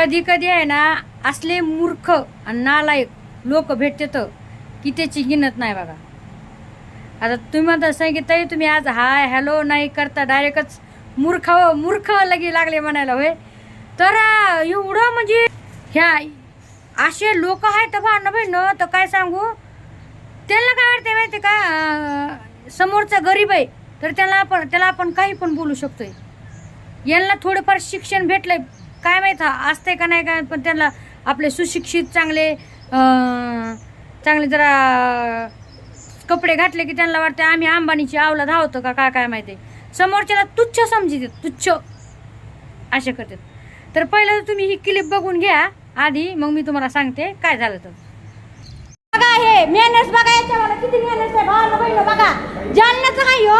कधी कधी आहे ना असले मूर्ख आणि नालायक लोक भेटते तर की त्याची गिनत नाही बघा. आता तुम्ही म्हणता सांगितलं तुम्ही आज हाय हॅलो नाही करता डायरेक्टच मूर्ख मूर्ख लगे लागले म्हणायला होय. तर एवढं म्हणजे ह्या असे लोक आहेत भांडणं बहिणं तर काय सांगू? त्यांना काय वाटते माहिती का? समोरचा गरीब आहे तर त्याला आपण त्याला आपण काही पण बोलू शकतोय. यांना थोडंफार शिक्षण भेटलंय काय माहीत हा असतंय का नाही काय पण त्यांना आपले सुशिक्षित चांगले चांगले जरा कपडे घातले की त्यांना वाटते आम्ही अंबानीची आवला धावतो का काय काय माहिती. समोरच्याला तुच्छ समजित तुच्छ असे करतात. तर पहिलं तर तुम्ही ही क्लिप बघून घ्या आधी मग मी तुम्हाला सांगते काय झालं तर बघा हे मेहनत बघा याच्यावर किती मेहनत आहे. भावाला बहिण बघा. जालन्याचं आहे हो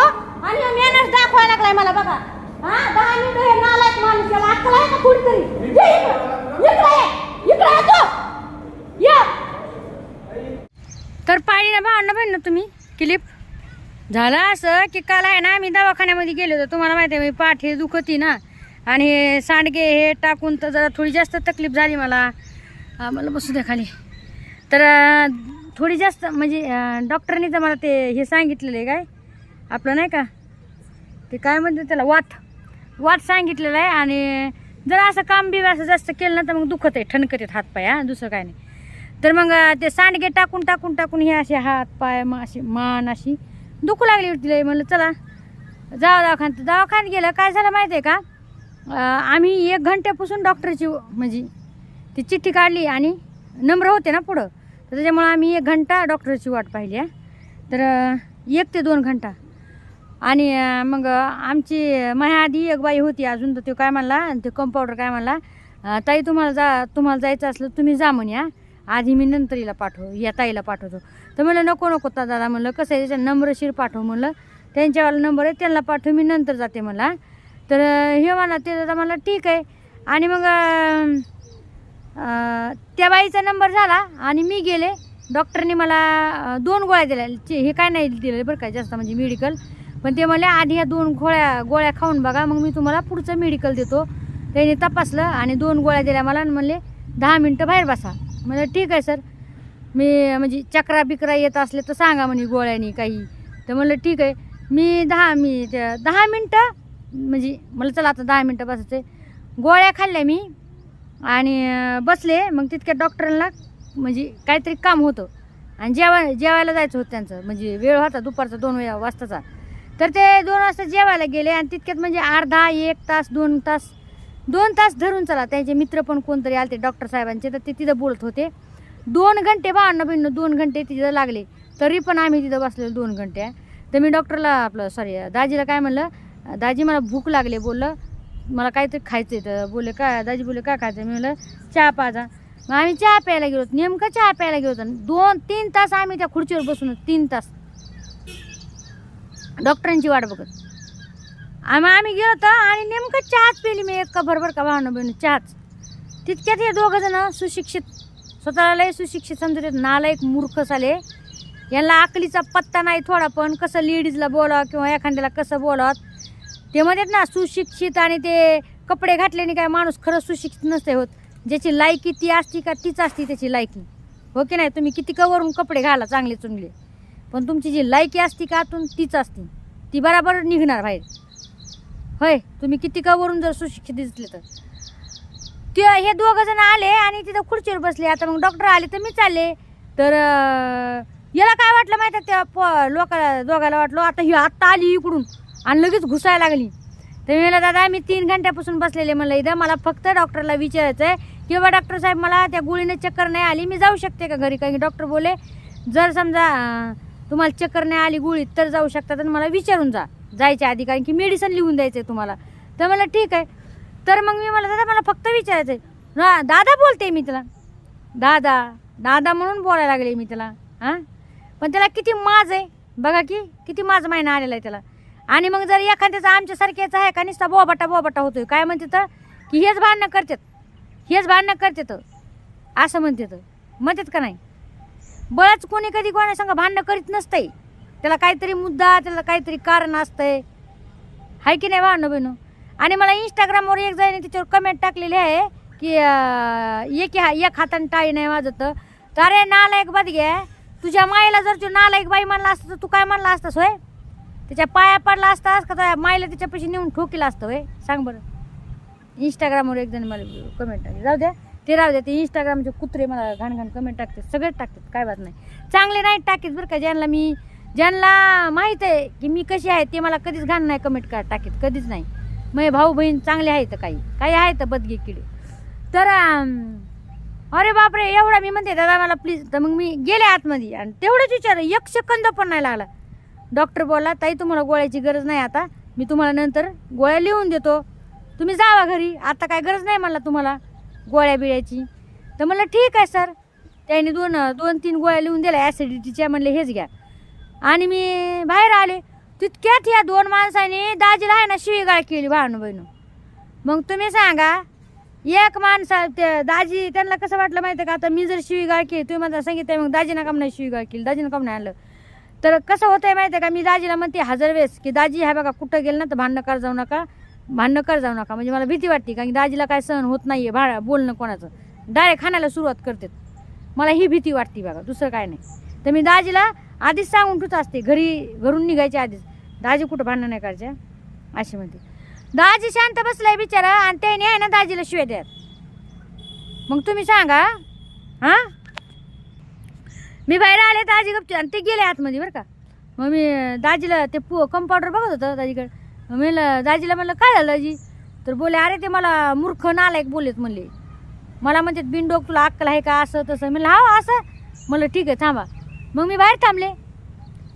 आणि मेहनत दाखवायला लागलाय मला बघा. हा दहा मिनिट हे नालायक माणूस याला अक्कल आहे का कुठतरी ये इकडं, इकडं ये, इकडं ये तू. ये. तर पाहिली ना तुम्ही? क्लिप? झालं असं की काल आहे ना आम्ही दवाखान्यामध्ये गेलो होतो. तुम्हाला माहिती आहे मी पाठ हे दुखती ना. आणि हे सांडगे हे टाकून तर जरा थोडी जास्त तकलीफ झाली मला. मला बसू द्या खाली. तर थोडी जास्त म्हणजे डॉक्टरनी तर मला ते हे सांगितलेलं आहे काय? आपलं नाही का? ते काय म्हणते त्याला? वात. वात सांगितलेलं आहे आणि जर असं काम बी असं जास्त केलं ना तर मग दुखत आहे ठणकत आहेत हातपाय हा दुसरं काय नाही. तर मग ते सांडगे टाकून टाकून टाकून हे असे हात पाय मग अशी मान अशी दुखू लागली होती लई. म्हणलं चला जावं दवाखान्यात. दवाखान्यात गेलं. काय झालं माहिती आहे का आम्ही एक घंट्यापासून डॉक्टरची म्हणजे ती चिठ्ठी काढली आणि नम्र होते ना पुढं. तर त्याच्यामुळं आम्ही एक घंटा डॉक्टरची वाट पाहिली आहे तर एक ते दोन घंटा. आणि मग आमची माझ्या आधी एक बाई होती अजून तर तो काय म्हणला आणि ते कंपाऊंडर काय म्हणला ताई तुम्हाला जा तुम्हाला जायचं असलं तुम्ही जा म्हण या आधी मी नंतर पाठव या ताईला पाठवतो. तर म्हणलं नको नको ता दादा म्हणलं कसं आहे त्याच्या नंबरशीर पाठव म्हणलं. त्यांच्यावाला नंबर आहे त्यांना पाठव मी नंतर जाते मला तर हे म्हणा ते दादा मला ठीक आहे. आणि मग त्या बाईचा नंबर झाला आणि मी गेले. डॉक्टरने मला दोन गोळ्या दिल्या. हे काय नाही दिलेलं बरं काय जास्त म्हणजे मेडिकल पण ते म्हणले आधी ह्या दोन गोळ्या गोळ्या खाऊन बघा मग मी तुम्हाला पुढचं मेडिकल देतो. त्याने तपासलं आणि दोन गोळ्या दिल्या मला आणि म्हणले दहा मिनटं बाहेर बसा. म्हणजे ठीक आहे सर. मी म्हणजे चक्रा बिकरा येत असले तर सांगा म्हणे गोळ्यानी काही. तर म्हणलं ठीक आहे. मी दहा मी दहा मिनटं म्हणजे मला चला आता दहा मिनटं बसायचे. गोळ्या खाल्ल्या मी आणि बसले. मग तितक्या डॉक्टरांना म्हणजे काहीतरी काम होतं. आणि जेवा जेवायला जायचं होतं त्यांचं. म्हणजे वेळ होता दुपारचा दोन वेळा वाजताचा. तर ते दोन वाजता जेवायला गेले आणि तितक्यात म्हणजे अर्धा एक तास दोन तास दोन तास धरून चला. त्यांचे मित्र पण कोणतरी आले ते डॉक्टर साहेबांचे तर ते तिथं बोलत होते. दोन घंटे भावना बहिण दोन घंटे तिथं लागले. तरी पण आम्ही तिथं बसलेलो दोन घंटे. तर मी डॉक्टरला आपलं सॉरी दाजीला काय म्हणलं दाजी मला भूक लागली बोललं. मला काहीतरी खायचं आहे तर बोले काय दाजी बोले काय खायचं मी म्हणलं चहा पाजा. मग आम्ही चहा प्यायला गेलो नेमकं चहा प्यायला गेलो होतो. दोन तीन तास आम्ही त्या खुर्चीवर बसून तीन तास. डॉक्टरांची वाट बघत. आम्ही आम्ही गेलो तर आणि नेमकं चहाच पिली मी एक भरभर का? भावना बहिणी चहाच. तितक्यात हे दोघं जण सुशिक्षित स्वतःला लय सुशिक्षित समजत नाला नालायक मूर्ख झाले. यांना अकलीचा पत्ता नाही थोडा पण कसं लेडीजला बोलावं किंवा एखाद्याला कसं बोलावं. ते म्हणतात ना सुशिक्षित आणि ते कपडे घातल्याने काय माणूस खरंच सुशिक्षित नसते होत. ज्याची लायकी ती असती का तीच असती त्याची लायकी. हो की नाही? तुम्ही किती कवरून कपडे घाला चांगले चुंगले पण तुमची जी लायकी असती का आतून तीच असती. ती बराबर निघणार बाहेर. होय तुम्ही किती का वरून जर सुशिक्षित दिसले तर? ते हे दोघं जण आले आणि तिथं खुर्चीवर बसले. आता मग डॉक्टर आले तर मी चालले. तर याला काय वाटलं माहिती आहे त्या प लोकाला दोघाला वाटलो आता ही आत्ता आली इकडून आणि लगेच घुसायला लागली. तर मी म्हणलं दादा मी तीन घंट्यापासून बसलेले. म्हणलं इथं मला फक्त डॉक्टरला विचारायचं आहे किंवा डॉक्टर साहेब मला त्या गोळीने चक्कर नाही आली. मी जाऊ शकते का घरी? कारण डॉक्टर बोले जर समजा तुम्हाला चक्कर नाही आली गोळी तर जाऊ शकता तर मला विचारून जा. जायच्या आधी कारण की मेडिसिन लिहून द्यायचं आहे तुम्हाला. तर मला ठीक आहे. तर मग मी मला दादा मला फक्त विचारायचं आहे हा दादा बोलते मी त्याला दादा दादा म्हणून बोलायला लागले मी त्याला हां? पण त्याला किती माज आहे. बघा की किती माज महिना आलेला आहे त्याला आणि मग जर एखाद्याचा आमच्यासारख्याचा आहे का नुसता बोबाटा बोबाटा होतोय काय म्हणते तर? की हेच भांडणं करतात. हेच भांडणं करतात. असं म्हणते तर. म्हणतात का नाही? बळच कोणी कधी कोणा संग भांडणं करीत नसतंय. त्याला काहीतरी मुद्दा त्याला काहीतरी कारण असतंय. आहे की नाही भांडणं बहिणू? आणि मला इंस्टाग्रामवर एक जण त्याच्यावर कमेंट टाकलेली आहे की एक हा एक हाताने टाळी नाही वाजत. तर अरे नालायक बाद घ्या तुझ्या माईला जर तू नालायक बाई म्हणला असतं तर तू काय म्हणला असतास होय? त्याच्या पाया पडला असतास का तुझ्या माईला त्याच्यापाशी नेऊन ठोकीला असतं होय? सांग बरं. इंस्टाग्रामवर एक जण मला कमेंट टाकली. जाऊ द्या. ते राहू द्या. ते इंस्टाग्रामचे कुत्रे मला घाण घाण कमेंट टाकतात. सगळेच टाकतात. काय बात नाही. चांगले नाही टाकीत बरं का ज्यांना मी ज्यांना माहीत आहे की मी कशी आहे ते मला कधीच घाण नाही कमेंट कर टाकीत. कधीच नाही. मग भाऊ बहीण चांगले आहेत काही. काही आहेत बदगी किडे तर अरे बापरे एवढा मी म्हणते दादा मला प्लीज तर मग मी गेले आतमध्ये. आणि तेवढंच विचार एक सेकंद पण नाही लागला. डॉक्टर बोलला ताई तुम्हाला गोळ्याची गरज नाही आता. मी तुम्हाला नंतर गोळ्या लिहून देतो. तुम्ही जावा घरी. आता काय गरज नाही म्हणला तुम्हाला गोळ्या बिळ्याची. तर म्हणलं ठीक आहे सर. त्याने दोन दोन तीन गोळ्या लिहून दिल्या. ॲसिडिटीच्या म्हणले हेच घ्या. आणि मी बाहेर आले. तितक्यात या दोन माणसाने दाजीला आहे ना शिवीगाळ केली भावनं बहिणं. मग तुम्ही सांगा एक माणसा ते दाजी त्यांना कसं वाटलं माहिती आहे का? आता मी जर शिवीगाळ केली तुम्ही मला सांगितलं मग दाजीनं काम नाही शिवीगाळ केली? दाजीनं काम नाही आणलं? तर कसं होतंय माहिती आहे का? मी दाजीला म्हणते हजार वेळेस की दाजी ह्या बघा कुठं गेलं ना तर भांडणं कर जाऊ नका. भांडणं कर जाऊ नका. म्हणजे मला भीती वाटते कारण की दाजीला काय सहन होत नाही आहे भा बोलणं कोणाचं. डायरेक्ट खाण्याला सुरुवात करतात. मला ही भीती वाटते बघा दुसरं काय नाही. तर मी दाजीला आधीच सांगून ठेवत असते घरी घरून निघायच्या आधीच. दाजी कुठं भांडणं नाही करायच्या अशी म्हणते. दाजी शांत बसलाय बिचारा आणि त्याने आहे ना दाजीला शिवाय द्यात. मग तुम्ही सांगा हां? मी बाहेर आले दाजी गपचे आणि ते गेले आतमध्ये बरं का. मग मी दाजीला ते पु कंपाऊंडर बघत होतं दाजीकडे. मी दाजीला म्हणलं काय झालं दाजी? तर बोले अरे ते मला मूर्ख नालायक बोलेत म्हणले. मला म्हणतात बिनडोक तुला अक्कल आहे का? असं तसं. म्हणलं हा असं. म्हणलं ठीक आहे थांबा. मग मी बाहेर थांबले.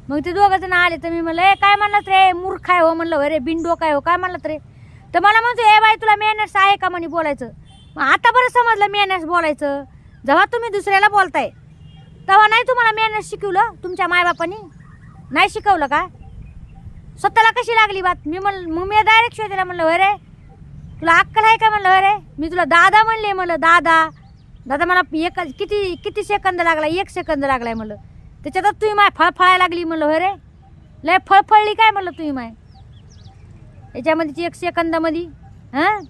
मग ते दोघं जण आले तर मी म्हणलं ए काय म्हणलं रे? मूर्ख आहे हो म्हणलं अरे बिंडो काय हो. काय म्हणलं रे? तर मला म्हणतो ए बाई तुला मेहनत आहे का? म्हणे बोलायचं. मग आता बरं समजलं मेहनत बोलायचं. जेव्हा तुम्ही दुसऱ्याला बोलताय तेव्हा नाही तुम्हाला मेहनत शिकवलं तुमच्या मायबापानी? नाही शिकवलं का? स्वतःला कशी लागली बात? मी म्हण मग मी डायरेक्ट शोधायला म्हणलं अरे तुला अक्कल आहे का? म्हणलं अरे मी तुला दादा म्हणले. म्हणलं दादा. दादा मला एक किती किती सेकंद लागला? एक सेकंद लागलाय म्हणलं. त्याच्यातच तुम्ही माय फळफळायला लागली म्हणलं अरे लय फळफळली काय म्हणलं तुम्ही माय? याच्यामध्ये एक सेकंदामध्ये हां?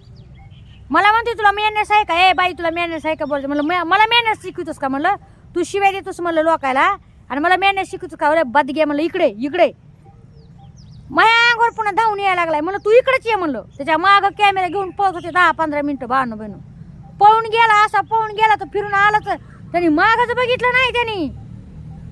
मला म्हणते तुला मेहनत आहे का? ए बाई तुला मेहनत आहे का? बोलते. म्हणलं "मे- मला मेहनत शिकवतोस का? म्हणलं तू शिवाय देतोस म्हणलं लोकायला आणि मला मेहनत शिकवतोस का? अरे बद घे म्हणलं इकडे इकडे. माझ्या अंगावर पुन्हा धावून यायला लागलाय. म्हणलं तू इकडेच ये म्हणलं. त्याच्या मागं कॅमेरा घेऊन पळत होते दहा पंधरा मिनटं बाणू बहिणू पळून गेला असा पळून गेला तर फिरून आला तर त्यांनी मागच बघितलं नाही त्यांनी.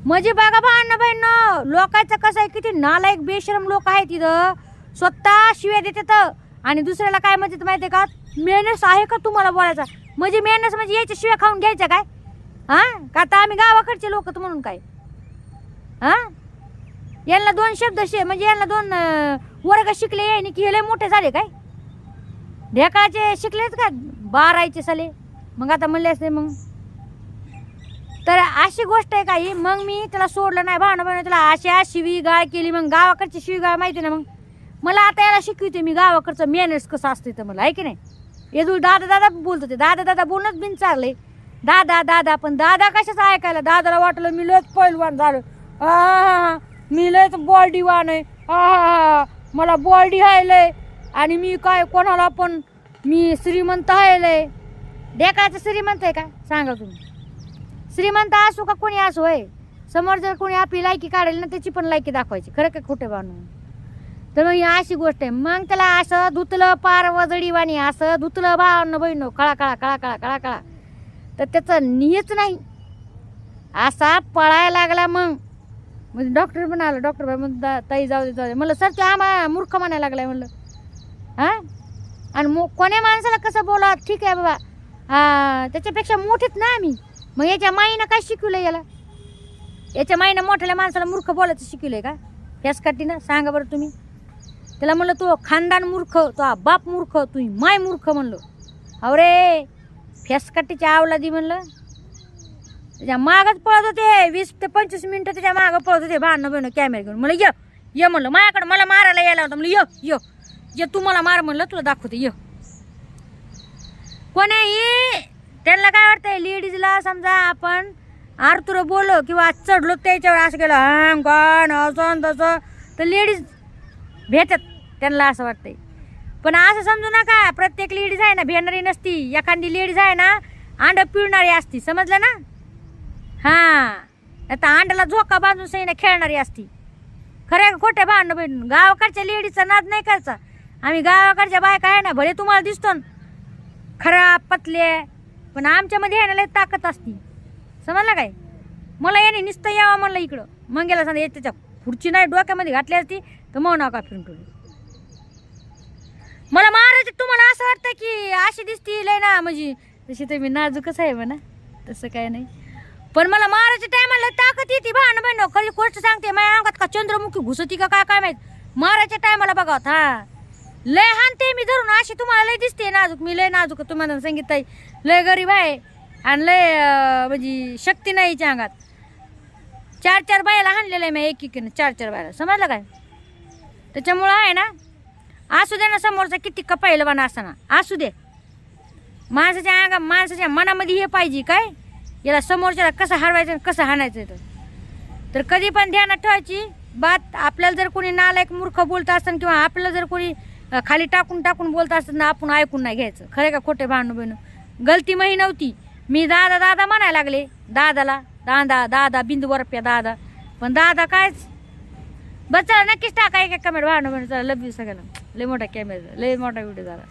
म्हणजे बघा भांडणं न लोकांचं कसं आहे किती नालायक बेशरम लोक आहेत तिथं स्वतः शिव्या देतात आणि दुसऱ्याला काय म्हणतात माहिती आहे का? मेहनत आहे का तुम्हाला बोलायचा? म्हणजे मेहनत म्हणजे यायच्या शिव्या खाऊन घ्यायच्या काय? हां? का आता आम्ही गावाकडचे लोक म्हणून काय? हां? यांना दोन शब्द शे म्हणजे यांना दोन वर्ग शिकले आणि की हे लय मोठे झाले काय? ढेकाचे शिकलेत का? बारायचे साले. मग आता म्हणले असते मग. तर अशी गोष्ट आहे काही मग मी त्याला सोडलं नाही भावना भावना त्याला अशा शिवीगाळ केली मग गावाकडची शिवीगाळ माहिती ना मग? मला आता याला शिकवते मी गावाकडचं मॅनर्स कसं असतं तर मला आहे की नाही? येदूळ दादा दादा बोलत होते दादा दादा बोलणंच बिन चाललंय दादा दादा पण दादा कशाचं ऐकायला? दादाला वाटलं मी लयच पैलवान झालो. हा मी लयच बॉडीवान आहे. हा मला बॉडी आहे आणि मी काय कोणाला पण मी श्रीमंत आहे लय ढेकाचं श्रीमंत आहे का? सांगा तुम्ही. श्रीमंत असो का कोणी असो होय? समोर जर कोणी आपली लायकी काढेल ना त्याची पण लायकी दाखवायची. खरं का खोटे बांधून तर मग ही अशी गोष्ट आहे. मग त्याला असं धुतलं पार वजडीवाणी असं धुतलं भावनं बहिणो कळा कळा कळा कळा कळा कळा. तर त्याचं नियच नाही. असा पळायला लागला मग. म्हणजे डॉक्टर पण आलं डॉक्टर बाई मग ताई जाऊ दे जाऊ दे. म्हणलं सर ते आम्हा मूर्ख म्हणायला लागलाय. म्हणलं हां? आणि मो कोण्या माणसाला कसं बोला ठीक आहे बाबा. हा त्याच्यापेक्षा मोठीत ना आम्ही. मग याच्या माईनं काय शिकवलं याला? याच्या माईनं मोठ्याल्या माणसाला मूर्ख बोलायचं शिकवलंय का? फॅसकाटीनं सांगा बरं तुम्ही. त्याला म्हणलं तू खानदान मूर्ख तो बाप मूर्ख तू माय मूर्ख म्हणलं. अरे फेसकाटीच्या आवलादी म्हणलं. त्याच्या मागच पळत होते. वीस ते पंचवीस मिनटं त्याच्या मागं पळत होते. भांडणं बहिणं कॅमेरा घेऊन. म्हणलं ये ये म्हणलं माझ्याकडं मला मारायला यायला होतं. म्हणलं य ये ये तू मला मार म्हणलं तुला दाखवते ये. कोणीही त्यांना काय वाटतंय लेडीजला समजा आपण आरतुर बोललो किंवा चढलो त्याच्यावर असं केलं हॅम गण असं तसं तर लेडीज भेटत त्यांना असं वाटतंय. पण असं समजू नका प्रत्येक लेडीज आहे ना भेटणारी नसती एखादी लेडीज आहे ना अंड पिळणारी असती समजलं ना? हां. आता अंड्याला झोका बांधून सही खेळणारी असती. खरे खोटे भांडणं भेटून गावाकडच्या लेडीजचा नाद नाही करायचा. आम्ही गावाकडच्या बायका आहे ना भले तुम्हाला दिसतो ना खराब पतले पण आमच्यामध्ये आहे ना ताकद असती. समजला काय? मला याने नुसतं यावं म्हणलं इकडं. मग गेला सांगा त्याच्या खुर्ची नाही डोक्यामध्ये घातली असती तर मग नका फिरून ठेवली मला महाराज तुम्हाला असं वाटतं की अशी दिसती लय ना म्हणजे तशी तर मी नाजूकच आहे म्हणा. तसं काय नाही. पण मला महाराजच्या टायमाला ताकद येते भान बहिण खरी गोष्ट सांगते माझ्या अंगात का चंद्रमुखी घुसती का काय काय माहीत? महाराजच्या टायमाला बघा हा. लय हानते मी धरून. अशी तुम्हाला लय दिसते नाजूक. मी लय नाजूक आहे. तुम्हाला सांगितलं लय गरीब आहे आणि लय अं, म्हणजे शक्ती नाही हिच्या अंगात. चार चार बायाला हाणलेलं आहे मी एक एक चार चार बायाला. समजलं काय? त्याच्यामुळं आहे ना असू दे ना समोरचा किती कपायला असताना असू दे. माणसाच्या अंगा माणसाच्या मनामध्ये हे पाहिजे काय? याला समोरच्याला कसं हरवायचं आणि कसं हाणायचं तर. तर कधी पण ध्यानात ठेवायची. बात आपल्याला जर कोणी नालायक मूर्ख बोलत असताना किंवा आपल्याला जर कोणी खाली टाकून टाकून बोलत असताना आपण ऐकून नाही घ्यायचं. खरे का खोटे भांडू बहिणू गलती मही नव्हती. मी दादा दादा म्हणायला लागले. दादाला दादा दादा बिंदू बरप्या दादा. पण दादा कायच? बस चला नक्कीच टाका एक कमेंट भांडू बहिणू चला लव यू सगळ्याला लय मोठा कॅमेरा लय मोठा व्हिडिओ झाला.